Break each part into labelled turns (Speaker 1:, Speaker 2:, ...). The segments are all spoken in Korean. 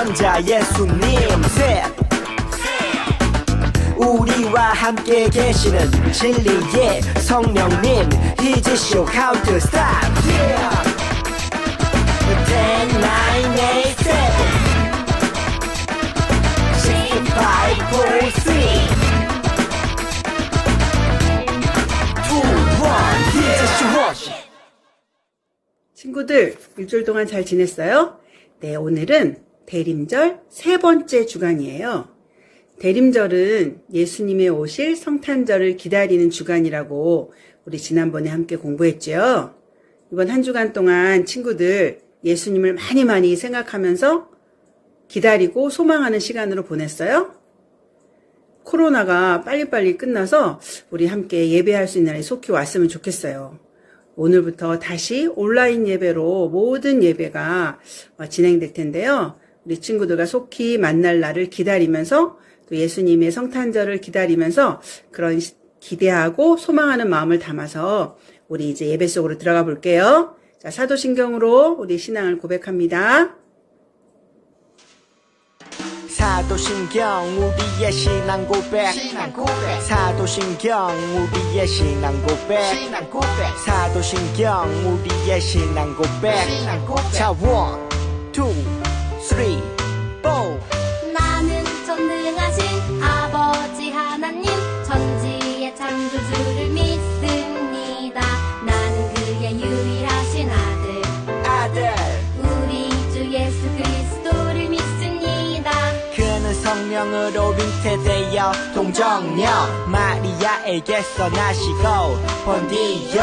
Speaker 1: 구원자 예수님. 셋. 우리와 함께 계시는 진리의 성령님. 히즈쇼 카운트 스탑. Yeah. 10, 9, 8, 7 6, 5, 4, 3
Speaker 2: 친구들, 일주일 동안 잘 지냈어요? 네, 오늘은 대림절 세 번째 주간이에요. 대림절은 예수님의 오실 성탄절을 기다리는 주간이라고 우리 지난번에 함께 공부했죠. 이번 한 주간 동안 친구들 예수님을 많이 많이 생각하면서 기다리고 소망하는 시간으로 보냈어요? 코로나가 빨리빨리 끝나서 우리 함께 예배할 수 있는 날이 속히 왔으면 좋겠어요. 오늘부터 다시 온라인 예배로 모든 예배가 어, 진행될 텐데요. 우리 친구들과 속히 만날 날을 기다리면서 또 예수님의 성탄절을 기다리면서 그런 시- 기대하고 소망하는 마음을 담아서 우리 이제 예배 속으로 들어가 볼게요. 자, 사도신경으로 우리 신앙을 고백합니다.
Speaker 1: 사도신경 우리의 신앙 고백. 사도신경 우리의 신앙 고백. 사도신경 우리의 신앙 고백. 자 원, 투,
Speaker 3: 나는 전능하신 아버지 하나님 천지의 창조주를 믿습니다. 나는 그의 유일하신 아들.
Speaker 1: 아들.
Speaker 3: 우리 주 예수 그리스도를 믿습니다.
Speaker 1: 그는 성령 성령으로 윙태되어 동정녀 마리아에게서 나시고 본디오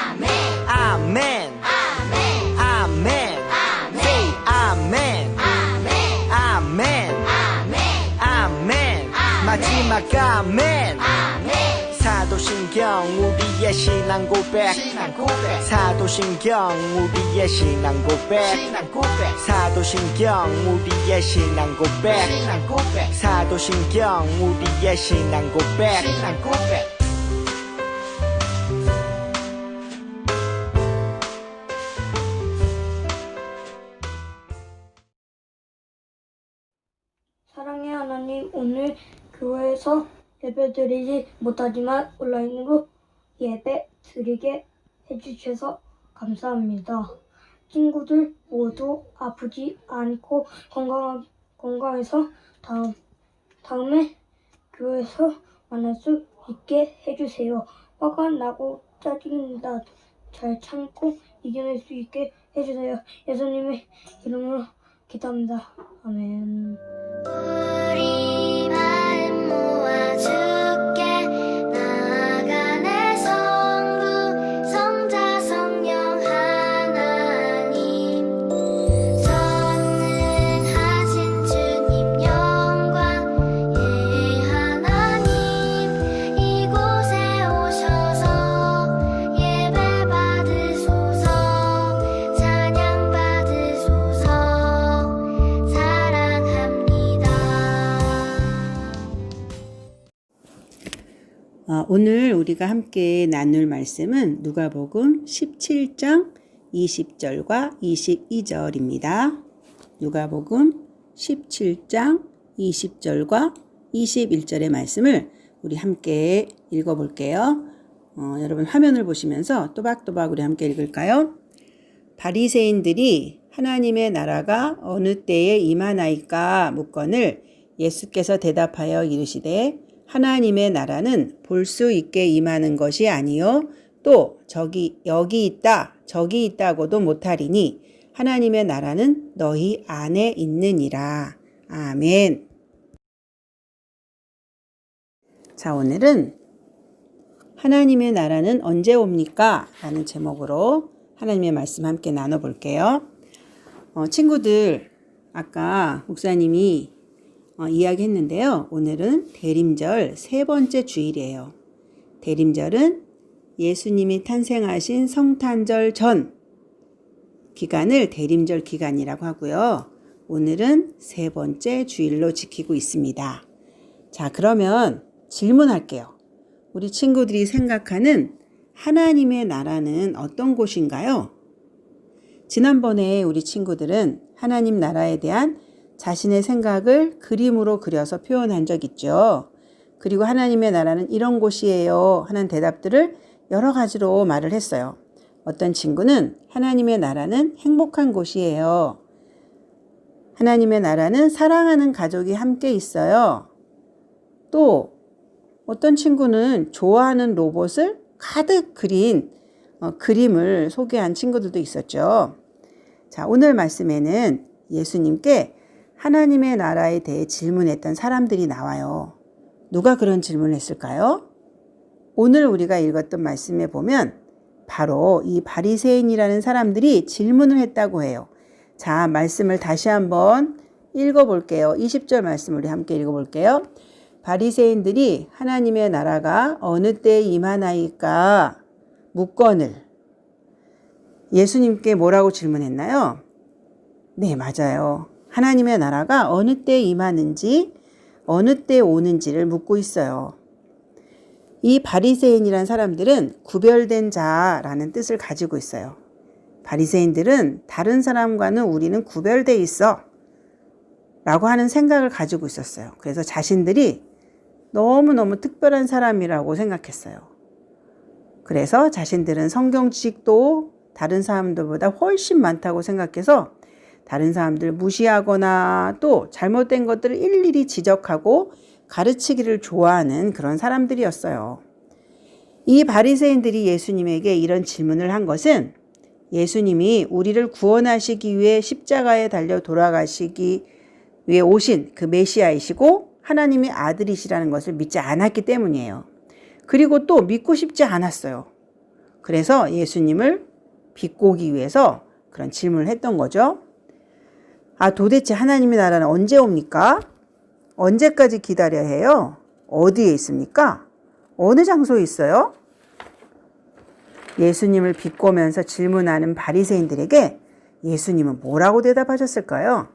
Speaker 1: 마지막 아멘.
Speaker 4: 아멘
Speaker 1: 사도신경 우리의 신앙 고백. 사도신경 우리의 신앙 고백. 사도신경 우리의 신앙 고백. 사도신경 우리의 신앙 고백
Speaker 5: 교회에서 예배 드리지 못하지만 온라인으로 예배 드리게 해주셔서 감사합니다. 친구들 모두 아프지 않고 건강, 건강해서 다음, 다음에 교회에서 만날 수 있게 해주세요. 화가 나고 짜증이 나도 잘 참고 이겨낼 수 있게 해주세요. 예수님의 이름으로 기도합니다. 아멘.
Speaker 2: 우리가 함께 나눌 말씀은 누가복음 17장 20절과 22절입니다. 누가복음 17장 20절과 21절의 말씀을 우리 함께 읽어볼게요. 어, 여러분 화면을 보시면서 또박또박 우리 함께 읽을까요? 바리새인들이 하나님의 나라가 어느 때에 임하나이까 묻건을 예수께서 대답하여 이르시되 하나님의 나라는 볼 수 있게 임하는 것이 아니요 또 저기 여기 있다 저기 있다고도 못하리니 하나님의 나라는 너희 안에 있느니라 아멘. 자 오늘은 하나님의 나라는 언제 옵니까? 라는 제목으로 하나님의 말씀 함께 나눠볼게요. 어, 친구들, 아까 목사님이 어, 이야기했는데요. 오늘은 대림절 세 번째 주일이에요. 대림절은 예수님이 탄생하신 성탄절 전 기간을 대림절 기간이라고 하고요. 오늘은 세 번째 주일로 지키고 있습니다. 자, 그러면 질문할게요. 우리 친구들이 생각하는 하나님의 나라는 어떤 곳인가요? 지난번에 우리 친구들은 하나님 나라에 대한 자신의 생각을 그림으로 그려서 표현한 적 있죠. 그리고 하나님의 나라는 이런 곳이에요 하는 대답들을 여러 가지로 말을 했어요. 어떤 친구는 하나님의 나라는 행복한 곳이에요. 하나님의 나라는 사랑하는 가족이 함께 있어요. 또 어떤 친구는 좋아하는 로봇을 가득 그린 어, 그림을 소개한 친구들도 있었죠. 자, 오늘 말씀에는 예수님께 하나님의 나라에 대해 질문했던 사람들이 나와요. 누가 그런 질문을 했을까요? 오늘 우리가 읽었던 말씀에 보면 바로 이 바리새인이라는 사람들이 질문을 했다고 해요. 자, 말씀을 다시 한번 읽어 볼게요. 20절 말씀 우리 함께 읽어 볼게요. 바리새인들이 하나님의 나라가 어느 때에 임하나이까 묻건을 예수님께 뭐라고 질문했나요? 네, 맞아요. 하나님의 나라가 어느 때에 임하는지 어느 때에 오는지를 묻고 있어요. 이 바리새인이란 사람들은 구별된 자라는 뜻을 가지고 있어요. 바리새인들은 다른 사람과는 우리는 구별돼 있어. 라고 하는 생각을 가지고 있었어요. 그래서 자신들이 너무너무 특별한 사람이라고 생각했어요. 그래서 자신들은 성경 지식도 다른 사람들보다 훨씬 많다고 생각해서 다른 사람들 무시하거나 또 잘못된 것들을 일일이 지적하고 가르치기를 좋아하는 그런 사람들이었어요. 이 바리새인들이 예수님에게 이런 질문을 한 것은 예수님이 우리를 구원하시기 위해 십자가에 달려 돌아가시기 위해 오신 그 메시아이시고 하나님의 아들이시라는 것을 믿지 않았기 때문이에요. 그리고 또 믿고 싶지 않았어요. 그래서 예수님을 비꼬기 위해서 그런 질문을 했던 거죠. 아, 도대체 하나님의 나라는 언제 옵니까? 언제까지 기다려야 해요? 어디에 있습니까? 어느 장소에 있어요? 예수님을 비꼬면서 질문하는 바리새인들에게 예수님은 뭐라고 대답하셨을까요?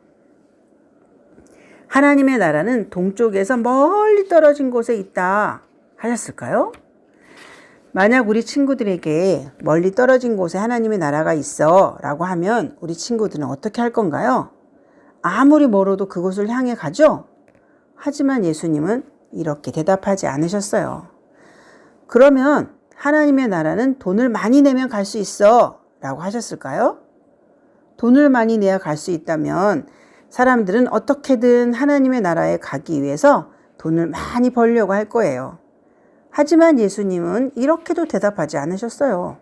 Speaker 2: 하나님의 나라는 동쪽에서 멀리 떨어진 곳에 있다 하셨을까요? 만약 우리 친구들에게 멀리 떨어진 곳에 하나님의 나라가 있어 라고 하면 우리 친구들은 어떻게 할 건가요? 아무리 멀어도 그곳을 향해 가죠? 하지만 예수님은 이렇게 대답하지 않으셨어요. 그러면 하나님의 나라는 돈을 많이 내면 갈 수 있어 라고 하셨을까요? 돈을 많이 내야 갈 수 있다면 사람들은 어떻게든 하나님의 나라에 가기 위해서 돈을 많이 벌려고 할 거예요. 하지만 예수님은 이렇게도 대답하지 않으셨어요.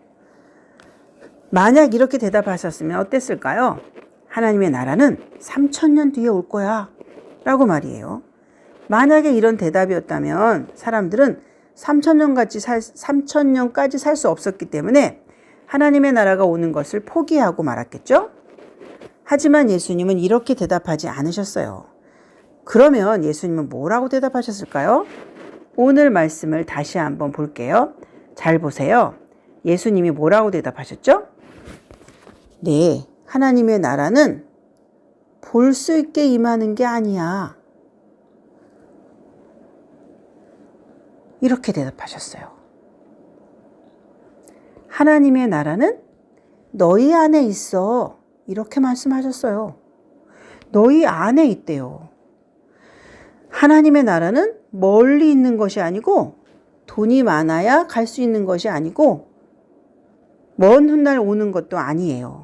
Speaker 2: 만약 이렇게 대답하셨으면 어땠을까요? 하나님의 나라는 3천년 뒤에 올 거야. 라고 말이에요. 만약에 이런 대답이었다면 사람들은 3천년까지 살, 3천년까지 살 수 없었기 때문에 하나님의 나라가 오는 것을 포기하고 말았겠죠? 하지만 예수님은 이렇게 대답하지 않으셨어요. 그러면 예수님은 뭐라고 대답하셨을까요? 오늘 말씀을 다시 한번 볼게요. 잘 보세요. 예수님이 뭐라고 대답하셨죠? 네, 하나님의 나라는 볼 수 있게 임하는 게 아니야. 이렇게 대답하셨어요. 하나님의 나라는 너희 안에 있어. 이렇게 말씀하셨어요. 너희 안에 있대요. 하나님의 나라는 멀리 있는 것이 아니고 돈이 많아야 갈 수 있는 것이 아니고 먼 훗날 오는 것도 아니에요.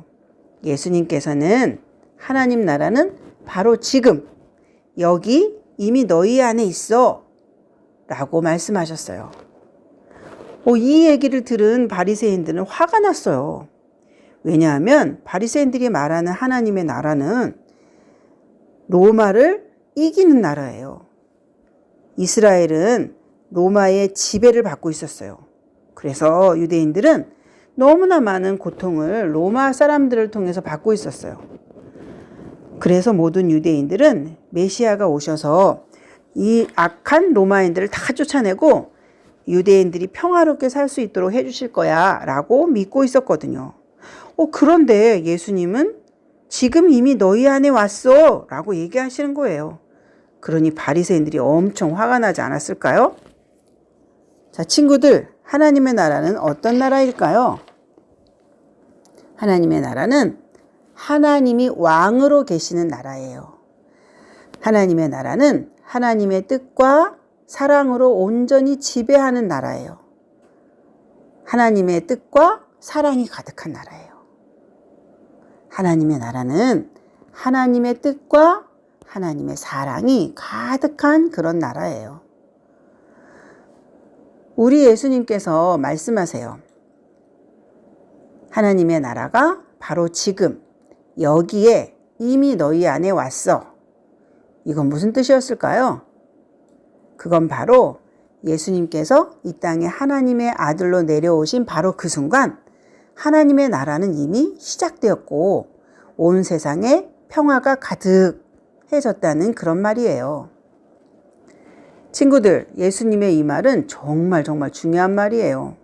Speaker 2: 예수님께서는 하나님 나라는 바로 지금 여기 이미 너희 안에 있어 라고 말씀하셨어요. 어, 이 얘기를 들은 바리새인들은 화가 났어요. 왜냐하면 바리새인들이 말하는 하나님의 나라는 로마를 이기는 나라예요. 이스라엘은 로마의 지배를 받고 있었어요. 그래서 유대인들은 너무나 많은 고통을 로마 사람들을 통해서 받고 있었어요. 그래서 모든 유대인들은 메시아가 오셔서 이 악한 로마인들을 다 쫓아내고 유대인들이 평화롭게 살 수 있도록 해주실 거야 라고 믿고 있었거든요. 어, 그런데 예수님은 지금 이미 너희 안에 왔어 라고 얘기하시는 거예요. 그러니 바리새인들이 엄청 화가 나지 않았을까요? 자, 친구들, 하나님의 나라는 어떤 나라일까요? 하나님의 나라는 하나님이 왕으로 계시는 나라예요. 하나님의 나라는 하나님의 뜻과 사랑으로 온전히 지배하는 나라예요. 하나님의 뜻과 사랑이 가득한 나라예요. 하나님의 나라는 하나님의 뜻과 하나님의 사랑이 가득한 그런 나라예요. 우리 예수님께서 말씀하세요. 하나님의 나라가 바로 지금 여기에 이미 너희 안에 왔어. 이건 무슨 뜻이었을까요? 그건 바로 예수님께서 이 땅에 하나님의 아들로 내려오신 바로 그 순간 하나님의 나라는 이미 시작되었고 온 세상에 평화가 가득해졌다는 그런 말이에요. 친구들, 예수님의 이 말은 정말 정말 중요한 말이에요.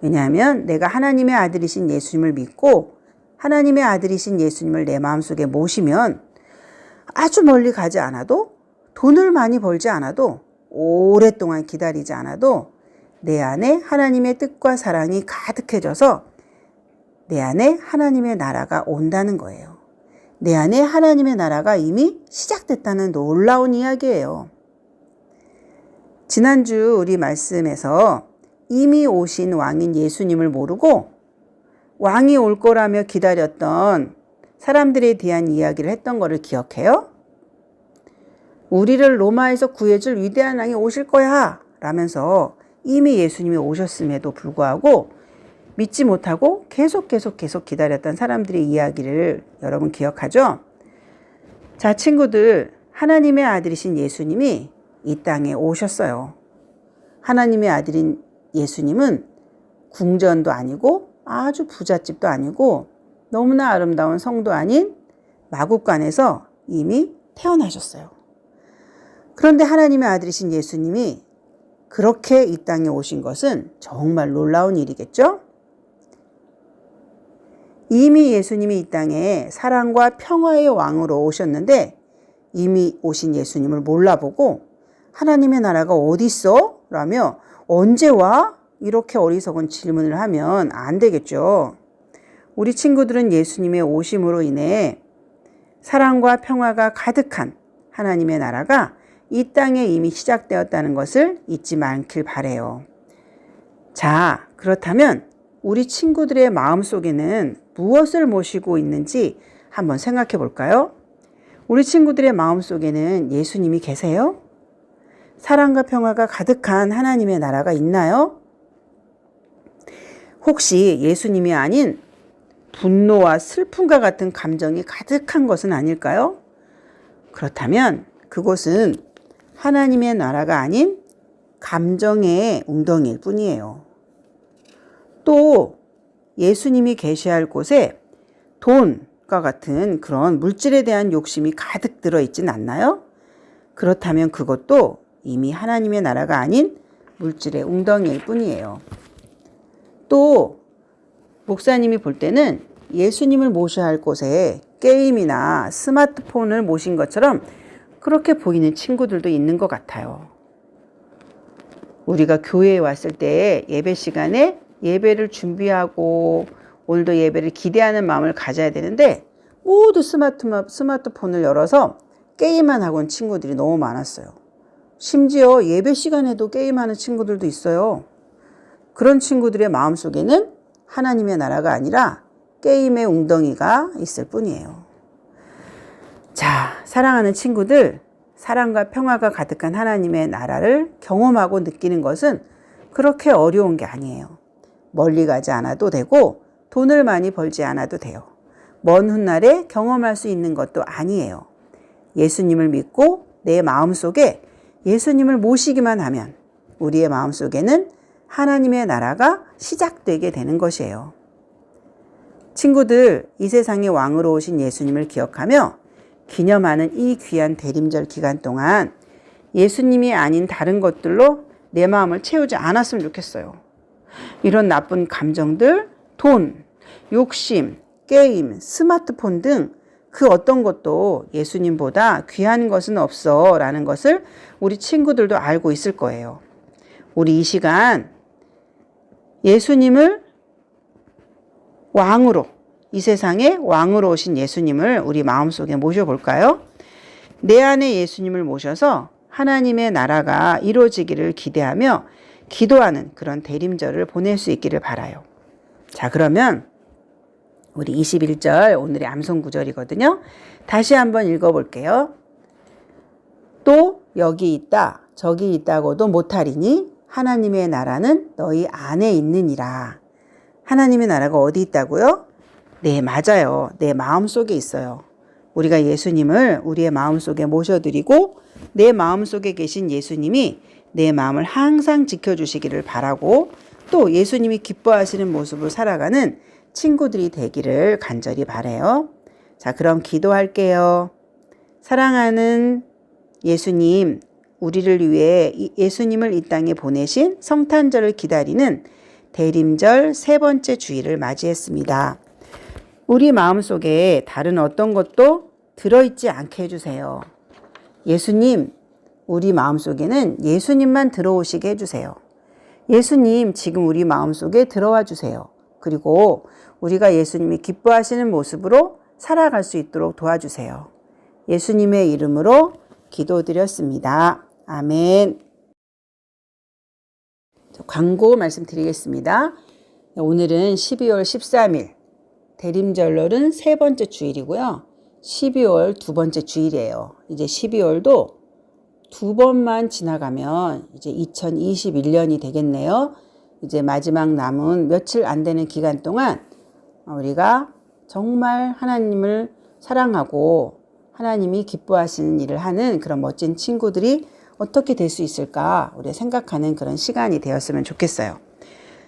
Speaker 2: 왜냐하면 내가 하나님의 아들이신 예수님을 믿고 하나님의 아들이신 예수님을 내 마음속에 모시면 아주 멀리 가지 않아도 돈을 많이 벌지 않아도 오랫동안 기다리지 않아도 내 안에 하나님의 뜻과 사랑이 가득해져서 내 안에 하나님의 나라가 온다는 거예요. 내 안에 하나님의 나라가 이미 시작됐다는 놀라운 이야기예요. 지난주 우리 말씀에서 이미 오신 왕인 예수님을 모르고 왕이 올 거라며 기다렸던 사람들에 대한 이야기를 했던 거를 기억해요? 우리를 로마에서 구해줄 위대한 왕이 오실 거야! 라면서 이미 예수님이 오셨음에도 불구하고 믿지 못하고 계속 계속 계속 기다렸던 사람들의 이야기를 여러분 기억하죠? 자, 친구들, 하나님의 아들이신 예수님이 이 땅에 오셨어요. 하나님의 아들인 예수님은 궁전도 아니고 아주 부잣집도 아니고 너무나 아름다운 성도 아닌 마국간에서 이미 태어나셨어요. 그런데 하나님의 아들이신 예수님이 그렇게 이 땅에 오신 것은 정말 놀라운 일이겠죠? 이미 예수님이 이 땅에 사랑과 평화의 왕으로 오셨는데 이미 오신 예수님을 몰라보고 하나님의 나라가 어디 있어? 라며 언제 와? 이렇게 어리석은 질문을 하면 안 되겠죠. 우리 친구들은 예수님의 오심으로 인해 사랑과 평화가 가득한 하나님의 나라가 이 땅에 이미 시작되었다는 것을 잊지 않길 바래요. 자, 그렇다면 우리 친구들의 마음 속에는 무엇을 모시고 있는지 한번 생각해 볼까요? 우리 친구들의 마음 속에는 예수님이 계세요? 사랑과 평화가 가득한 하나님의 나라가 있나요? 혹시 예수님이 아닌 분노와 슬픔과 같은 감정이 가득한 것은 아닐까요? 그렇다면 그곳은 하나님의 나라가 아닌 감정의 웅덩이일 뿐이에요. 또 예수님이 계셔야 할 곳에 돈과 같은 그런 물질에 대한 욕심이 가득 들어 있진 않나요? 그렇다면 그것도 이미 하나님의 나라가 아닌 물질의 웅덩이일 뿐이에요. 또 목사님이 볼 때는 예수님을 모셔야 할 곳에 게임이나 스마트폰을 모신 것처럼 그렇게 보이는 친구들도 있는 것 같아요. 우리가 교회에 왔을 때 예배 시간에 예배를 준비하고 오늘도 예배를 기대하는 마음을 가져야 되는데 모두 스마트, 스마트폰을 열어서 게임만 하고 온 친구들이 너무 많았어요. 심지어 예배 시간에도 게임하는 친구들도 있어요. 그런 친구들의 마음 속에는 하나님의 나라가 아니라 게임의 웅덩이가 있을 뿐이에요. 자, 사랑하는 친구들, 사랑과 평화가 가득한 하나님의 나라를 경험하고 느끼는 것은 그렇게 어려운 게 아니에요. 멀리 가지 않아도 되고 돈을 많이 벌지 않아도 돼요. 먼 훗날에 경험할 수 있는 것도 아니에요. 예수님을 믿고 내 마음 속에 예수님을 모시기만 하면 우리의 마음 속에는 하나님의 나라가 시작되게 되는 것이에요. 친구들, 이 세상의 왕으로 오신 예수님을 기억하며 기념하는 이 귀한 대림절 기간 동안 예수님이 아닌 다른 것들로 내 마음을 채우지 않았으면 좋겠어요. 이런 나쁜 감정들, 돈, 욕심, 게임, 스마트폰 등 그 어떤 것도 예수님보다 귀한 것은 없어 라는 것을 우리 친구들도 알고 있을 거예요. 우리 이 시간 예수님을 왕으로, 이 세상에 왕으로 오신 예수님을 우리 마음속에 모셔볼까요? 내 안에 예수님을 모셔서 하나님의 나라가 이루어지기를 기대하며 기도하는 그런 대림절을 보낼 수 있기를 바라요. 자, 그러면 우리 21절 오늘의 암송 구절이거든요. 다시 한번 읽어볼게요. 또 여기 있다, 저기 있다고도 못하리니 하나님의 나라는 너희 안에 있느니라. 하나님의 나라가 어디 있다고요? 네, 맞아요. 내 마음 속에 있어요. 우리가 예수님을 우리의 마음 속에 모셔드리고 내 마음 속에 계신 예수님이 내 마음을 항상 지켜주시기를 바라고 또 예수님이 기뻐하시는 모습을 살아가는 친구들이 되기를 간절히 바래요. 자, 그럼 기도할게요. 사랑하는 예수님, 우리를 위해 예수님을 이 땅에 보내신 성탄절을 기다리는 대림절 세 번째 주일을 맞이했습니다. 우리 마음속에 다른 어떤 것도 들어있지 않게 해주세요. 예수님, 우리 마음속에는 예수님만 들어오시게 해주세요. 예수님 지금 우리 마음속에 들어와 주세요. 그리고 우리가 예수님이 기뻐하시는 모습으로 살아갈 수 있도록 도와주세요. 예수님의 이름으로 기도드렸습니다. 아멘. 저 광고 말씀드리겠습니다. 오늘은 12월 13일 대림절로는 세 번째 주일이고요. 12월 두 번째 주일이에요. 이제 12월도 두 번만 지나가면 이제 2021년이 되겠네요. 이제 마지막 남은 며칠 안 되는 기간 동안 우리가 정말 하나님을 사랑하고 하나님이 기뻐하시는 일을 하는 그런 멋진 친구들이 어떻게 될 수 있을까 우리가 생각하는 그런 시간이 되었으면 좋겠어요.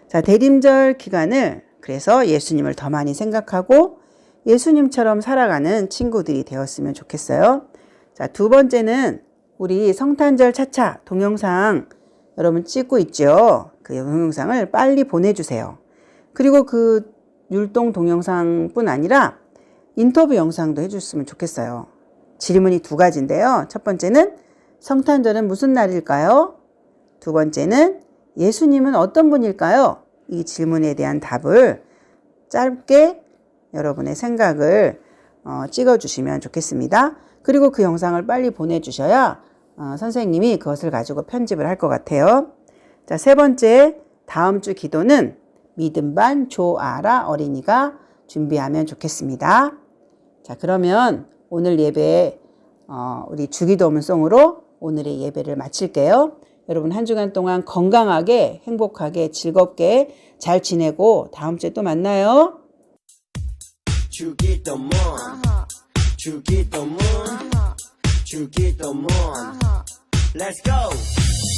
Speaker 2: 자, 대림절 기간을 그래서 예수님을 더 많이 생각하고 예수님처럼 살아가는 친구들이 되었으면 좋겠어요. 자, 두 번째는 우리 성탄절 차차 동영상 여러분 찍고 있죠? 그 동영상을 빨리 보내주세요. 그리고 그 율동 동영상뿐 아니라 인터뷰 영상도 해줬으면 좋겠어요. 질문이 두 가지인데요. 첫 번째는 성탄절은 무슨 날일까요? 두 번째는 예수님은 어떤 분일까요? 이 질문에 대한 답을 짧게 여러분의 생각을 어, 찍어주시면 좋겠습니다. 그리고 그 영상을 빨리 보내주셔야 어, 선생님이 그것을 가지고 편집을 할 것 같아요. 자, 세 번째, 다음 주 기도는 믿음 반 조아라 어린이가 준비하면 좋겠습니다. 자, 그러면 오늘 예배, 어, 우리 주기도문송으로 오늘의 예배를 마칠게요. 여러분 한 주간 동안 건강하게, 행복하게, 즐겁게 잘 지내고 다음 주에 또 만나요.
Speaker 1: 주기도문 주기도문 주기도문 Let's go